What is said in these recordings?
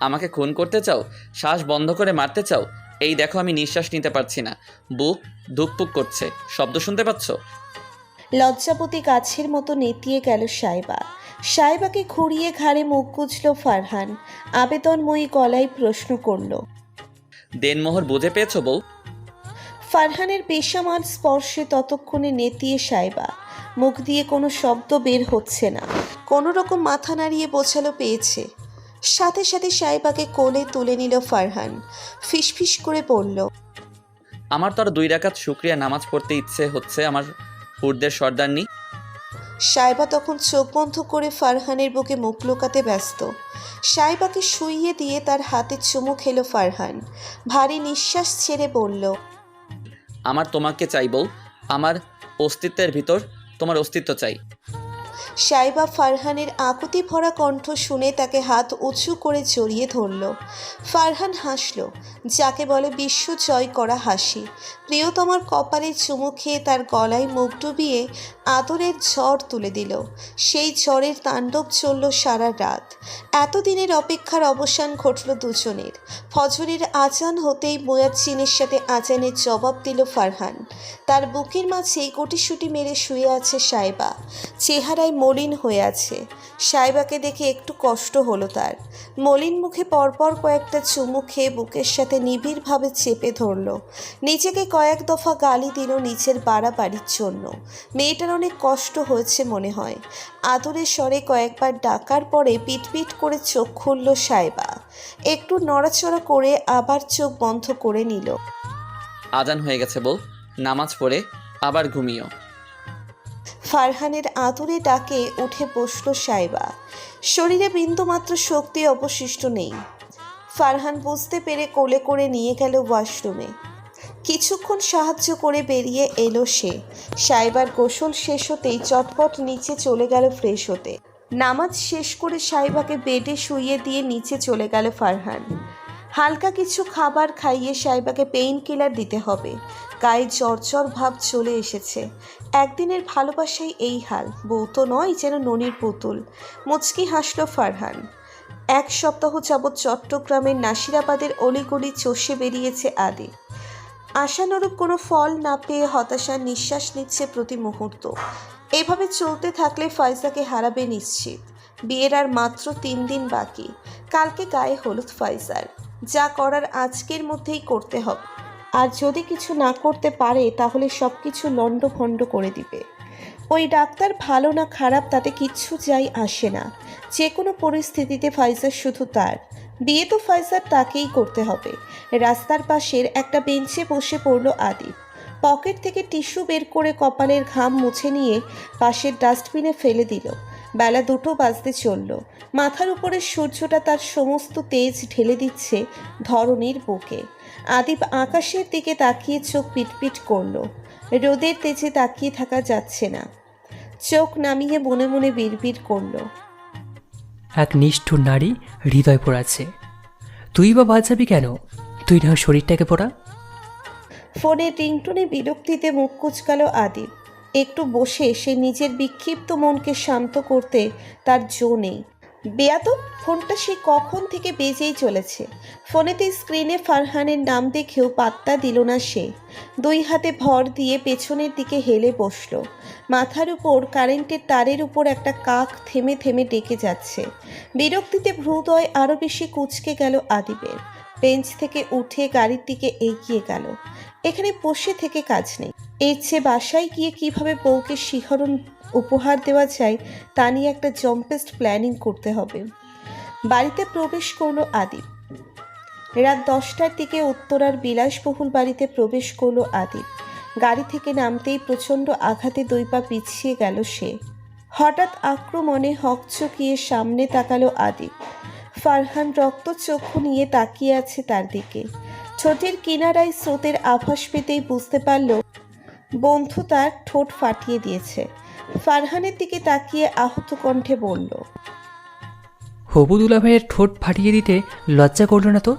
আমাকে খুন করতে চাও? শ্বাস বন্ধ করে মারতে চাও? এই দেখো আমি নিঃশ্বাস নিতে পারছি না। বুক ধুকপুক করছে। শব্দ শুনতে পাচ্ছ? লজ্জাপতি গাছের মতো নেতিয়ে গেল সাইবা। সাইবাকে ঘুরিয়ে ঘাড়ে মুখ গুজল ফারহান। আবেদনময়ী গলায় প্রশ্ন করল দেনমোহর বুঝে পেয়েছ বউ? ফারহানের বেসামাল স্পর্শে ততক্ষণে নেতিয়ে সাইবা মুখ দিয়ে কোনো শব্দ বের হচ্ছে না। কোনো রকম মাথা নাড়িয়ে বোঝালো পেয়েছে। সাথে সাথে সাইবাকে কোলে তুলে নিল ফারহান। ফিসফিস করে বলল আমার তো আর দুই রাকাত শুক্রিয়া নামাজ পড়তে ইচ্ছে হচ্ছে আমার হুরদের সর্দারনি সাইবা তখন চোখ বন্ধ করে ফারহানের বুকে মুখ লুকাতে ব্যস্ত। সাইবাকে শুইয়ে দিয়ে তার হাতে চুমু খেলো ফারহান। ভারী নিঃশ্বাস ছেড়ে বলল আমার তোমাকে চাই বউ। আমার অস্তিত্বের ভিতর তোমার অস্তিত্ব চাই। সাইবা ফারহানের আকুতি ভরা কণ্ঠ শুনে তাকে হাত উঁচু করে জড়িয়ে ধরল। ফারহান হাসল, যাকে বলে বিশ্ব জয় করা হাসি। প্রিয়তমার কপালে চুমু খেয়ে তার গলায় মুখ ডুবিয়ে আদরের ঝড় তুলে দিল। সেই ঝড়ের তাণ্ডব চলল সারা রাত। এতদিনের অপেক্ষার অবসান ঘটল দুজনের। ফজরের আজান হতেই মুয়াজ্জিনের সাথে আজানের জবাব দিল ফারহান। তার বুকের মাঝে গুটিসুটি মেরে শুয়ে আছে সাইবা। চেহারায় মলিন হয়ে আছে। সাইবাকে দেখে একটু কষ্ট হলো তার। মলিন মুখে পরপর কয়েকটা চুমু খেয়ে বুকের সাথে নিবিড়ভাবে চেপে ধরল। নিজেকে কয়েক দফা গালি দিল নিচের বাড়াবাড়ির জন্য। মেয়েটার অনেক কষ্ট হয়েছে মনে হয়। আদরের স্বরে কয়েকবার ডাকার পরে পিটপিট করে চোখ খুলল সাইবা। একটু নড়াচড়া করে আবার চোখ বন্ধ করে নিল। আজান হয়ে গেছে বউ। নামাজ পড়ে আবার ঘুমিও। ফারহানের আদুরে ডাকে উঠে বসল সাইবা। শরীরে বিন্দুমাত্র শক্তি অবশিষ্ট নেই। ফারহান বুঝতে পেরে কোলে করে নিয়ে গেল ওয়াশরুমে। কিছুক্ষণ সাহায্য করে বেরিয়ে এলো সে। সাইবার গোসল শেষ হতেই চটপট নিচে চলে গেল ফ্রেশ হতে। নামাজ শেষ করে সাইবাকে বেডে শুইয়ে দিয়ে নিচে চলে গেল ফারহান। হালকা কিছু খাবার খাইয়ে সাইবাকে পেইন কিলার দিতে হবে। গায়ে জ্বর ভাব চলে এসেছে। একদিনের ভালোবাসাই এই হাল। বউ তো নয় যেন ননির পুতুল। মুচকি হাসল ফারহান। এক সপ্তাহ যাবৎ চট্টগ্রামের নাসিরাবাদের অলিগলি চষে বেরিয়েছে আদি। আশানুরূপ কোনো ফল না পেয়ে হতাশার নিঃশ্বাস নিচ্ছে প্রতি মুহূর্ত। এভাবে চলতে থাকলে ফাইজাকে হারাবে নিশ্চিত। বিয়ের আর মাত্র তিন দিন বাকি। কালকে গায়ে হলুদ ফাইজার। যা করার আজকের মধ্যেই করতে হবে। আর যদি কিছু না করতে পারে, তাহলে সব কিছু লণ্ডভণ্ড করে দিবে। ওই ডাক্তার ভালো না খারাপ, তাতে কিচ্ছু যাই আসে না। যে কোনো পরিস্থিতিতে ফাইজার শুধু তার। বিয়ে তো ফাইজার তাকেই করতে হবে। রাস্তার পাশের একটা বেঞ্চে বসে পড়ল আদিপ পকেট থেকে টিস্যু বের করে কপালের ঘাম মুছে নিয়ে পাশের ডাস্টবিনে ফেলে দিল। বেলা দুটো বাজতে চলল। মাথার উপরে সূর্যটা তার সমস্ত তেজ ঢেলে দিচ্ছে ধরনীর বুকে। আদিপ আকাশের দিকে তাকিয়ে চোখ পিটপিট করল। রোদের তেজে তাকিয়ে থাকা যাচ্ছে না। চোখ নামিয়ে মনে মনে বিড়বিড় করল। এক নিষ্ঠুর নারী হৃদয় পোড়াচ্ছে। তুই বা বাঁচাবি কেন? তুই না শরীরটাকে পোড়া। ফোনে রিংটনে বিরক্তিতে মুখ কুচকাল আদিপ একটু বসে সে নিজের বিক্ষিপ্ত মনকে শান্ত করতে তার জো নেই। বেয়াত ফোনটা সে কখন থেকে বেজেই চলেছে? ফোনেতে স্ক্রিনে ফারহানের নাম দেখেও পাত্তা দিল না সে। দুই হাতে ভর দিয়ে পেছনের দিকে হেলে বসল। মাথার উপর কারেন্টের তারের উপর একটা কাক থেমে থেমে ডেকে যাচ্ছে। বিরক্তিতে ভ্রুদয় আরও বেশি কুচকে গেল আদিবের। বেঞ্চ থেকে উঠে গাড়ির দিকে এগিয়ে গেল। এখানে বসে থেকে কাজ নেই। এর চেয়ে বাসায় গিয়ে কীভাবে বউকে শিহরণ উপহার দেওয়া যায়, তা নিয়ে একটা জম্পেস্ট প্ল্যানিং করতে হবে। বাড়িতে প্রবেশ করল আদিপ রাত দশটার দিকে উত্তরার বিলাসবহুল বাড়িতে প্রবেশ করল আদিপ গাড়ি থেকে নামতেই প্রচণ্ড আঘাতে দুই পা পিছিয়ে গেল সে। হঠাৎ আক্রমণে হকচকিয়ে সামনে তাকালো আদিপ ফারহান রক্তচক্ষু নিয়ে তাকিয়ে আছে তার দিকে। ঠোঁটের কিনারায় স্রোতের আভাস পেতেই বুঝতে পারল বন্ধু তার ঠোঁট ফাটিয়ে দিয়েছে। ফারহানের দিকে তাকিয়ে আহত কণ্ঠে বলল হবুদুল্লা ভাইয়ের ঠোঁট ফাটিয়ে দিতে লজ্জা করল না তো?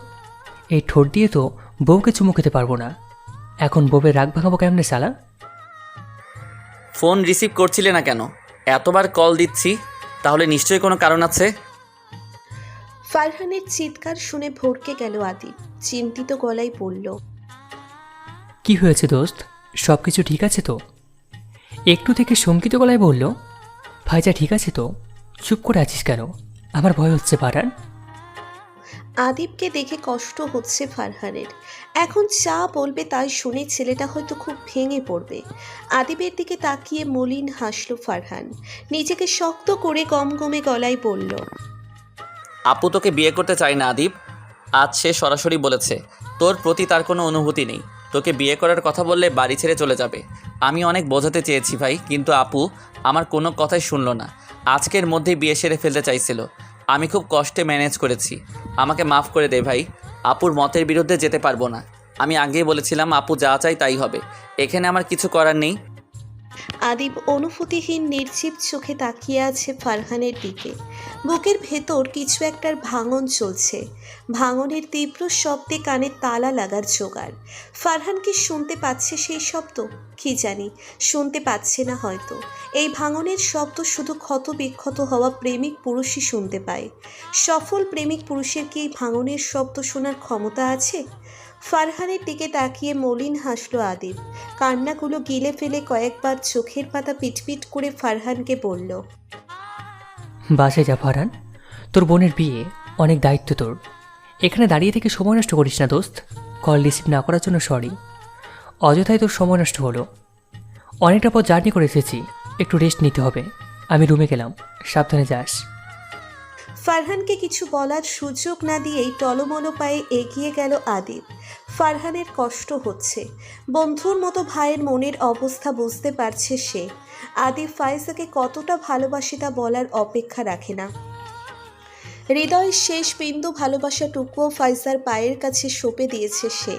এই ঠোঁট দিয়ে তো বউকে চুমু খেতে পারব না। এখন বউয়ের রাগ ভাঙাবো কেমনে সালা? ফোন রিসিভ করছিলে না কেন? এতবার কল দিচ্ছি তাহলে নিশ্চয়ই কোনো কারণ আছে? ফারহানের চিৎকার শুনে ভরকে গেল আদিব চিন্তিত গলায় বলল কি হয়েছে দোস্ত? সব কিছু ঠিক আছে তো? একটু থেকে শঙ্কিত গলায় বলল ভাইজা ঠিক আছে তো? চুপ করে আছিস কেন? আমার ভয় হচ্ছে পারান আদিবকে দেখে কষ্ট হচ্ছে ফারহানের। এখন যা বলবে তাই শুনে ছেলেটা হয়তো খুব ভেঙে পড়বে। আদিবের দিকে তাকিয়ে মলিন হাসলো ফারহান। নিজেকে শক্ত করে গমগমে গলায় বলল আপু তোকে বিয়ে করতে চায় না আদিব। আজ সে সরাসরি বলেছে তোর প্রতি তার কোনো অনুভূতি নেই। তোকে বিয়ে করার কথা বললে বাড়ি ছেড়ে চলে যাবে। আমি অনেক বোঝাতে চেয়েছি ভাই, কিন্তু আপু, আমার কোনো কথাই শুনল না। আজকের মধ্যেই বিয়ে সেরে ফেলতে চাইছিল। আমি খুব কষ্টে ম্যানেজ করেছি। আমাকে মাফ করে দে ভাই, আপুর মতের বিরুদ্ধে যেতে পারব না। আমি আগেই বলেছিলাম, আপু যা চাই তাই হবে। এখানে আমার কিছু করার নেই। আদিব অনুভূতিহীন নির্জীব চোখে তাকিয়ে আছে ফারহানের দিকে। বুকের ভেতর কিছু একটার ভাঙন চলছে। ভাঙনের তীব্র শব্দে কানে তালা লাগার জোগাড়। ফারহান কি শুনতে পাচ্ছে সেই শব্দ? কি জানি, শুনতে পাচ্ছে না হয়তো। এই ভাঙনের শব্দ শুধু ক্ষত বিক্ষত হওয়া প্রেমিক পুরুষই শুনতে পায়। সফল প্রেমিক পুরুষের কি ভাঙনের শব্দ শোনার ক্ষমতা আছে? ফারহানের দিকে তাকিয়ে মলিন হাসলো আদিব কান্নাগুলো গিলে ফেলে কয়েকবার চোখের পাতা পিটপিট করে ফারহানকে বলল বাসে যা ফারহান, তোর বোনের বিয়ে, অনেক দায়িত্ব তোর। এখানে দাঁড়িয়ে থেকে সময় নষ্ট করিস না দোস্ত। কল রিসিভ না করার জন্য সরি। অযথাই তোর সময় নষ্ট হলো। অনেকটা পর জার্নি করে এসেছি। একটু রেস্ট নিতে হবে। আমি রুমে গেলাম। সাবধানে যাস। ফারহানকে কিছু বলার সুযোগ না দিয়েই টলমলো পায়ে এগিয়ে গেল আদিব। ফারহানের কষ্ট হচ্ছে। বন্ধুর মতো ভাইয়ের মনের অবস্থা বুঝতে পারছে সে। আদিব ফাইজাকে কতটা ভালোবাসে তা বলার অপেক্ষা রাখে না। হৃদয়ের শেষ বিন্দু ভালোবাসাটুকুও ফাইজার পায়ের কাছে সঁপে দিয়েছে সে।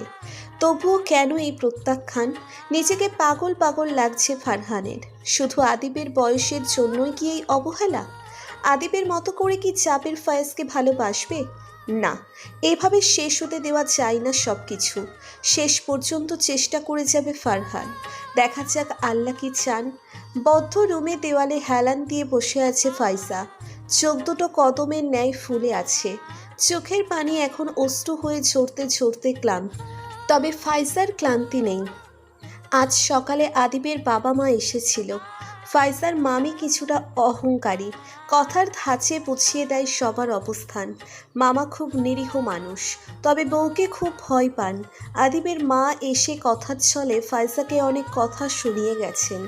তবুও কেন এই প্রত্যাখ্যান? নিজেকে পাগল পাগল লাগছে ফারহানের। শুধু আদিবের বয়সের জন্যই কি এই অবহেলা? আদিবের মতো করে কি চাপের ফয়েজকে ভালোবাসবে? না, এভাবে শেষ হতে দেওয়া যায় না সব কিছু শেষ পর্যন্ত চেষ্টা করে যাবে ফারহান। দেখা যাক আল্লাহ কি চান। বদ্ধ রুমে দেওয়ালে হেলান দিয়ে বসে আছে ফাইজা। চোখ দুটো কদমের ন্যায় ফুলে আছে। চোখের পানি এখন অস্ত্র হয়ে ঝরতে ঝরতে ক্লান্ত। তবে ফাইজার ক্লান্তি নেই। আজ সকালে আদিবের বাবা মা এসেছিল। ফাইজার মামি কিছুটা অহংকারী, কথার ধাঁচে পুছিয়ে দেয় সবার অবস্থান। মামা খুব নিরীহ মানুষ, তবে বউকে খুব ভয় পান। আদিবের মা এসে কথার চলে ফাইজাকে অনেক কথা শুনিয়ে গেছেন।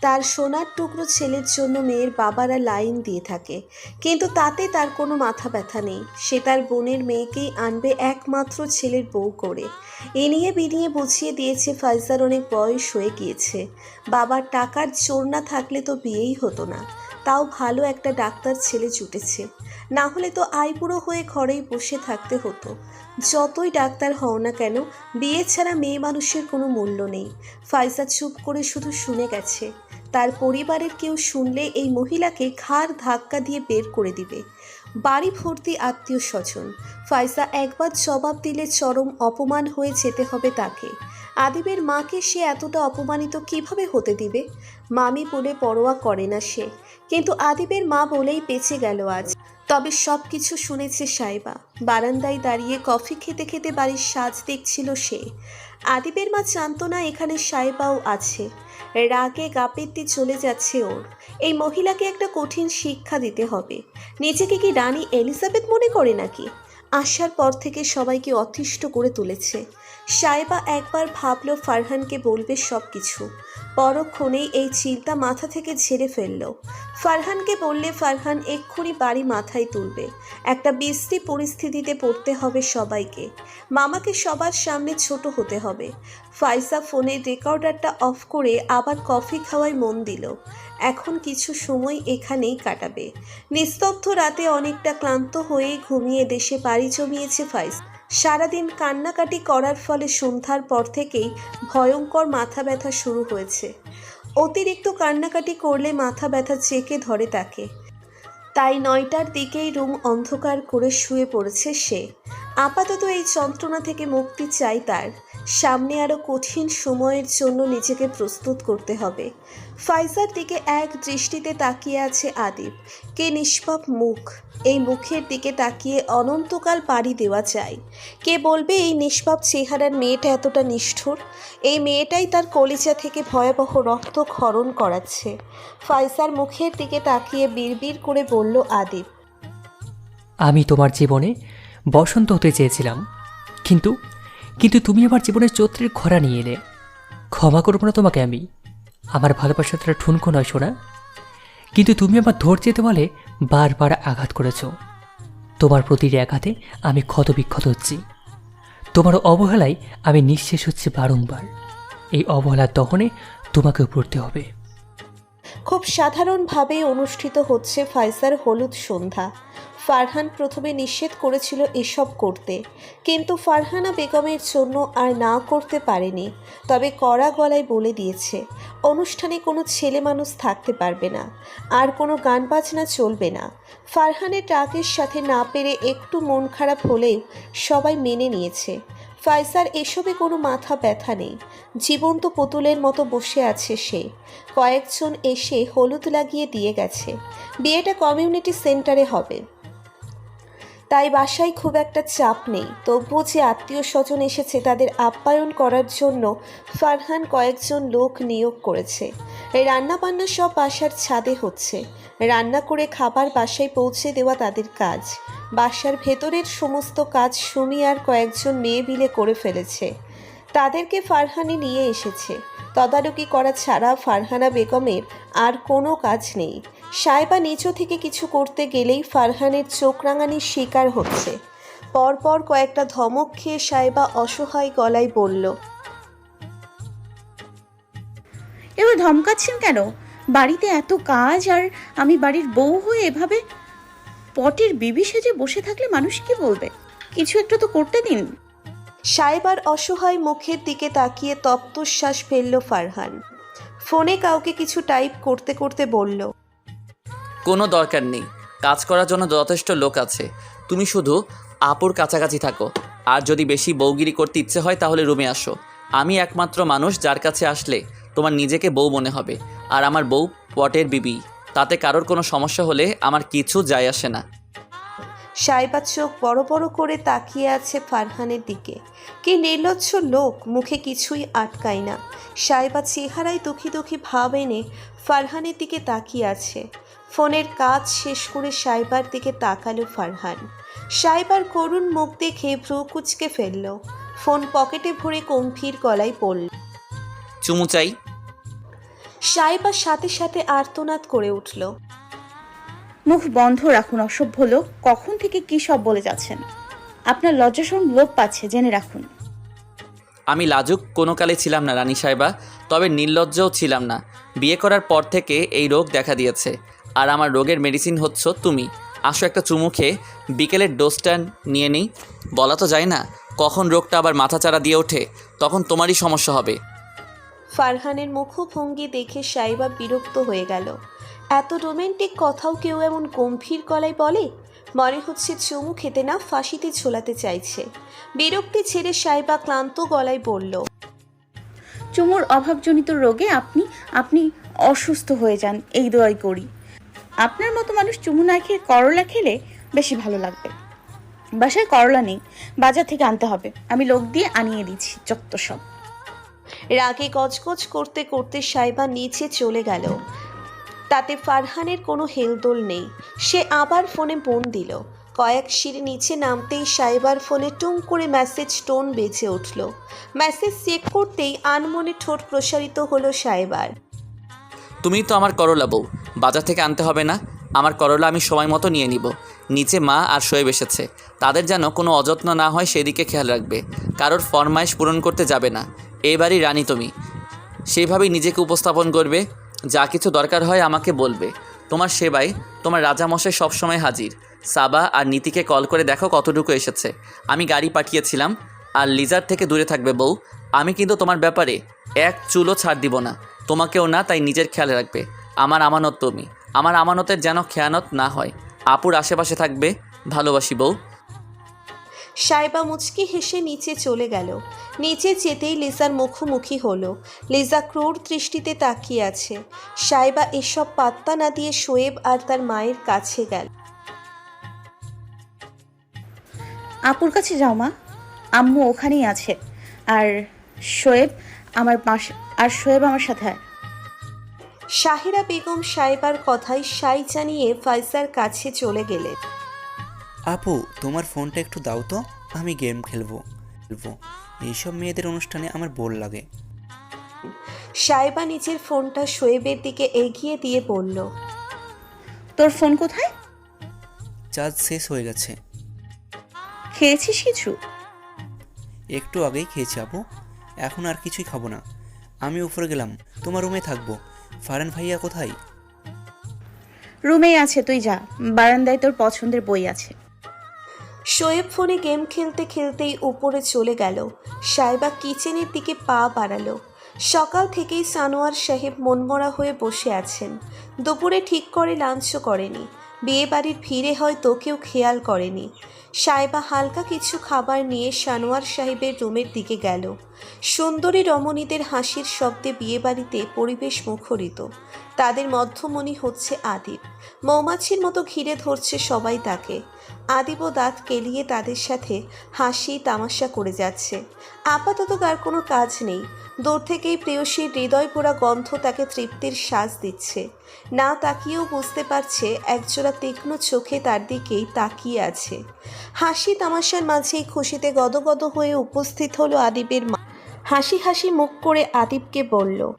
তার সোনার টুকরো ছেলের জন্য মেয়ের বাবারা লাইন দিয়ে থাকে। কিন্তু তাতে তার কোনো মাথা ব্যথা নেই। সে তার বোনের মেয়েকেই আনবে একমাত্র ছেলের বউ করে। এ নিয়ে বিনিয়ে বুঝিয়ে দিয়েছে ফাইজার অনেক বয়স হয়ে গিয়েছে। বাবার টাকার চোর না থাকলে তো বিয়েই হতো না। তাও ভালো একটা ডাক্তার ছেলে জুটেছে। না হলে তো আইবুড়ো হয়ে ঘরেই বসে থাকতে হতো। যতই ডাক্তার হও না কেন, বিয়ে ছাড়া মেয়ে মানুষের কোনো মূল্য নেই। ফাইজা চুপ করে শুধু শুনে গেছে। তার পরিবারের কেউ শুনলে এই মহিলাকে ঘাড় ধাক্কা দিয়ে বের করে দিবে। বাড়ি ভর্তি আত্মীয় স্বজন। ফাইজা একবার জবাব দিলে চরম অপমান হয়ে যেতে হবে তাকে। আদিবের মাকে সে এতটা অপমানিত কীভাবে হতে দিবে? মামি বলে পরোয়া করে না সে। কিন্তু আদিবের মা বলেই বেঁচে গেল আজ। তবে সব কিছু শুনেছে সাইবা। বারান্দায় দাঁড়িয়ে কফি খেতে খেতে বাড়ির সাজ দেখছিল সে। আদিবের মা জানতো না এখানে সাইবাও আছে। রাগে গাপেতে চলে যাচ্ছে ওর। এই মহিলাকে একটা কঠিন শিক্ষা দিতে হবে। নিজেকে কি রানী এলিজাবেথ মনে করে নাকি? আসার পর থেকে সবাইকে অতিষ্ঠ করে তুলেছে। সাইবা একবার ভাবলো, ফারহানকে বলবে সব কিছু পরক্ষণেই এই চিন্তা মাথা থেকে ঝেড়ে ফেলল। ফারহানকে বললে, ফারহান, এক্ষুনি বাড়ি মাথায় তুলবে। একটা বিশ্রী পরিস্থিতিতে পড়তে হবে সবাইকে। মামাকে সবার সামনে ছোট হতে হবে। ফাইসা ফোনে রেকর্ডারটা অফ করে আবার কফি খাওয়ায় মন দিল। এখন কিছু সময় এখানেই কাটাবে। নিস্তব্ধ রাতে অনেকটা ক্লান্ত হয়ে ঘুমিয়ে দেশে পাড়ি জমিয়েছে ফাইজ। সারাদিন কান্নাকাটি করার ফলে সন্ধ্যার পর থেকেই ভয়ঙ্কর মাথা ব্যথা শুরু হয়েছে। অতিরিক্ত কান্নাকাটি করলে মাথা ব্যথা চেকে ধরে তাকে। তাই নয়টার দিকেই রুম অন্ধকার করে শুয়ে পড়েছে সে। আপাতত এই যন্ত্রণা থেকে মুক্তি চাই তার। সামনে আরও কঠিন সময়ের জন্য নিজেকে প্রস্তুত করতে হবে। ফাইজার দিকে এক দৃষ্টিতে তাকিয়ে আছে আদিব। কে নিষ্পাপ মুখ। এই মুখের দিকে তাকিয়ে অনন্তকাল পাড়ি দেওয়া যায়। কে বলবে এই নিষ্পাপ চেহারার মেয়েটা এতটা নিষ্ঠুর? এই মেয়েটাই তার কলিজা থেকে ভয়াবহ রক্ত ক্ষরণ করাচ্ছে। ফাইজার মুখের দিকে তাকিয়ে বিড়বিড় করে বলল, আদিব। আমি তোমার জীবনে বসন্ত হতে চেয়েছিলাম, কিন্তু কিন্তু তুমি আমার জীবনের চৈত্রের খরা নিয়ে এলে। ক্ষমা করব না তোমাকে আমি। আমার ভালোবাসাটা ঠুনকো নয় শোনা কিন্তু তুমি আমার ধৈর্যেতে বলে বারবার আঘাত করেছ। তোমার প্রতিটি আঘাতে আমি ক্ষত বিক্ষত হচ্ছি। তোমার অবহেলায় আমি নিঃশেষ হচ্ছি বারংবার। এই অবহেলার দহনে তোমাকেও পড়তে হবে। খুব সাধারণভাবে অনুষ্ঠিত হচ্ছে ফাইসার হলুদ সন্ধ্যা। ফারহান প্রথমে নিষেধ করেছিল এসব করতে। কিন্তু ফারহানা বেগমের জন্য আর না করতে পারেনি। তবে কড়া গলায় বলে দিয়েছে, অনুষ্ঠানে কোনো ছেলে মানুষ থাকতে পারবে না। আর কোনো গান বাজনা চলবে না। ফারহানের ডাকের সাথে না পেরে একটু মন খারাপ হলেও সবাই মেনে নিয়েছে। ফাইসার এসবে কোনো মাথা ব্যথা নেই। জীবন্ত পুতুলের মতো বসে আছে সে। কয়েকজন এসে হলুদ লাগিয়ে দিয়ে গেছে। বিয়েটা কমিউনিটি সেন্টারে হবে। তাই বাসায় খুব একটা চাপ নেই। তবুও যে আত্মীয় স্বজন এসেছে তাদের আপ্যায়ন করার জন্য ফারহান কয়েকজন লোক নিয়োগ করেছে। রান্নাবান্না সব বাসার ছাদে হচ্ছে। রান্না করে খাবার বাসায় পৌঁছে দেওয়া তাদের কাজ। বাসার ভেতরের সমস্ত কাজ সুমি আর কয়েকজন মেয়ে মিলে করে ফেলেছে। তাদেরকে ফারহানি নিয়ে এসেছে। তদারকি করা ছাড়া ফারহানা বেগমের আর কোনো কাজ নেই। সাইবা নিচু থেকে কিছু করতে গেলেই ফারহানের চোখ রাঙানির শিকার হচ্ছে। পরপর কয়েকটা ধমক খেয়ে সাইবা অসহায় গলায় বলল এবার ধমকাচ্ছেন কেন? বাড়িতে এত কাজ আর আমি বাড়ির বউ হয়ে এভাবে পটের বিবি সেজে বসে থাকলে মানুষ কি বলবে? কিছু একটা তো করতে দিন। সাইবার অসহায় মুখের দিকে তাকিয়ে তপ্তশ্বাস ফেলল ফারহান। ফোনে কাউকে কিছু টাইপ করতে করতে বলল কোনো দরকার নেই। কাজ করার জন্য যথেষ্ট লোক আছে। তুমি শুধু আপুর কাছাকাছি থাকো। আর যদি বেশি বউগিরি করতে ইচ্ছে হয়, তাহলে রুমে আসো। আমি একমাত্র মানুষ যার কাছে আসলে তোমার নিজেকে বউ মনে হবে। আর আমার বউ পটের বিবি। তাতে কারোর কোনো সমস্যা হলে আমার কিছু যায় আসে না। সাইবার চোখ বড় বড় করে তাকিয়ে আছে ফারহানের দিকে। কি নির্লজ্জ লোক, মুখে কিছুই আটকায় না। সাইবা চেহারায় দুঃখী দুঃখী ভাব এনে ফারহানের দিকে তাকিয়ে আছে। ফোনের কাজ শেষ করে সাইবার দিকে তাকালো ফারহান। সাইবার করুণ মুখ দেখে ভ্রু কুচকে ফেলল। ফোন পকেটে ভরে গম্ভীর গলায় পড়ল চুমু চাই। সাইবার সাথে সাথে আর্তনাদ করে উঠল। মুখ বন্ধ রাখুন অসভ্য লোক। কখন থেকে কি সব বলে যাচ্ছেন? আপনার লজ্জাসন লোপ পাচ্ছে জেনে রাখুন। আমি লাজুক কোনো কালে ছিলাম না রানী সাহেবা তবে নির্লজ্জও ছিলাম না। বিয়ে করার পর থেকে এই রোগ দেখা দিয়েছে। আর আমার রোগের মেডিসিন হচ্ছ তুমি। আসো একটা চুমু খেয়ে বিকেলের ডোজটা নিয়ে নিই। বলা তো যায় না কখন রোগটা আবার মাথাচাড়া দিয়ে ওঠে তখন তোমারই সমস্যা হবে। ফারহানের মুখভঙ্গি দেখে সাইবা বিরক্ত হয়ে গেল। এত রোমান্টিক কথাও কেউ এমন গম্ভীর গলায় বলে? মনে হচ্ছে চুমু খেতে না ফাঁসিতে ঝোলাতে চাইছে। বিরক্তি ছেড়ে সাইবা ক্লান্ত গলায় বলল চুমুর অভাবজনিত রোগে আপনি আপনি অসুস্থ হয়ে যান এই দোয়াই করি। আপনার মতো মানুষ চুমু না খেয়ে করলা খেলে বেশি ভালো লাগবে। বাসায় করলা নেই বাজার থেকে আনতে হবে। আমি লোক দিয়ে আনিয়ে দিচ্ছি যত সব। রাগে গজগজ করতে করতে সাইবা নিচে চলে গেল। তাতে ফারহানের কোনো হেলদোল নেই। সে আবার ফোনে বোন দিল। কয়েক সিঁড়ি নিচে নামতেই সাইবার ফোনে টুং করে মেসেজ টোন বেজে উঠল। মেসেজ চেক করতেই আনমনে ঠোঁট প্রসারিত হলো সাইবার। তুমি তো আমার করলা বউ। বাজার থেকে আনতে হবে না, আমার করলা আমি সময় মতো নিয়ে নিব। নিচে মা আর শোয়েব এসেছে। তাদের যেন কোনো অযত্ন না হয় সেদিকে খেয়াল রাখবে। কারোর ফরমাইশ পূরণ করতে যাবে না। এবারই রানী তুমি। সেইভাবেই নিজেকে উপস্থাপন করবে। যা কিছু দরকার হয় আমাকে বলবে। তোমার সেবায় তোমার রাজামশাই সবসময় হাজির। সাবা আর নীতিকে কল করে দেখো কতটুকু এসেছে। আমি গাড়ি পাঠিয়েছিলাম আর লিজার থেকে দূরে থাকবে বউ। আমি কিন্তু তোমার ব্যাপারে এক চুলও ছাড় দিব না। তোমাকেও না, তাই নিজের খেয়াল রাখবে। আমার আমানত তুমি। আমার আমানতের যেন খেয়ানত না হয়। আপুর আশেপাশে থাকবে ভালোবাসি বউ। সাইবা মুচকি হেসে নিচে চলে গেল। নিচে যেতেই লিজার মুখোমুখি হলো। লিজা ক্রূর দৃষ্টিতে তাকিয়ে আছে। সাইবা এসব পাত্তা না দিয়ে শোয়েব আর তার মায়ের কাছে গেল। আপুর কাছে যাও মা। আম্মু ওখানেই আছে। আর শোয়েব আমার পাশ আর শোয়েব আমার সাথে আয়। শাহিরা বেগম সাইবার কথায় সাই জানিয়ে ফাইজার কাছে চলে গেলেন। আপু তোমার ফোনটা একটু দাও তো। আমি গেম খেলব। খেলব। এইসব মেয়েদের অনুষ্ঠানে আমার বোর লাগে। সাইবা নিজের ফোনটা শোয়েবের দিকে এগিয়ে দিয়ে বলল তোর ফোন কোথায়? চার্জ শেষ হয়ে গেছে। খেয়েছিস কিছু? একটু আগেই খেয়েছি আপু। এখন আর কিছুই খাব না। আমি উপরে গেলাম। তোমার রুমে থাকব। ফারান ভাইয়া কোথায়? রুমেই আছে তুই যা। বারান্দায় তোর পছন্দের বই আছে। শোয়েব ফোনে গেম খেলতে খেলতেই উপরে চলে গেল। সাইবা কিচেনের দিকে পা বাড়ালো। সকাল থেকেই সানোয়ার সাহেব মনমরা হয়ে বসে আছেন। দুপুরে ঠিক করে লাঞ্চও করেনি। বিয়ে বাড়ির ভিড়ে হয়তো কেউ খেয়াল করেনি। সাইবা হালকা কিছু খাবার নিয়ে সানোয়ার সাহেবের রুমের দিকে গেল। সুন্দরী রমণীদের হাসির শব্দে বিয়েবাড়িতে পরিবেশ মুখরিত। তাদের মধ্যমণি হচ্ছে আদিব মৌমাছির মতো ঘিরে ধরছে সবাই তাকে। আদিব দাঁত কেলিয়ে তাদের সাথে হাসি তামাশা করে যাচ্ছে। আপাতত তার কোনো কাজ নেই। দূর থেকেই প্রেয়সীর হৃদয় পোড়া গন্ধ তাকে তৃপ্তির শ্বাস দিচ্ছে। না তাকিয়েও বুঝতে পারছে একজোড়া তীক্ষ্ণ চোখে তার দিকেই তাকিয়ে আছে। হাসি তামাশার মাঝেই খুশিতে গদগদ হয়ে উপস্থিত হলো আদিবের মা। হাসি হাসি মুখ করে আদিবকে বলল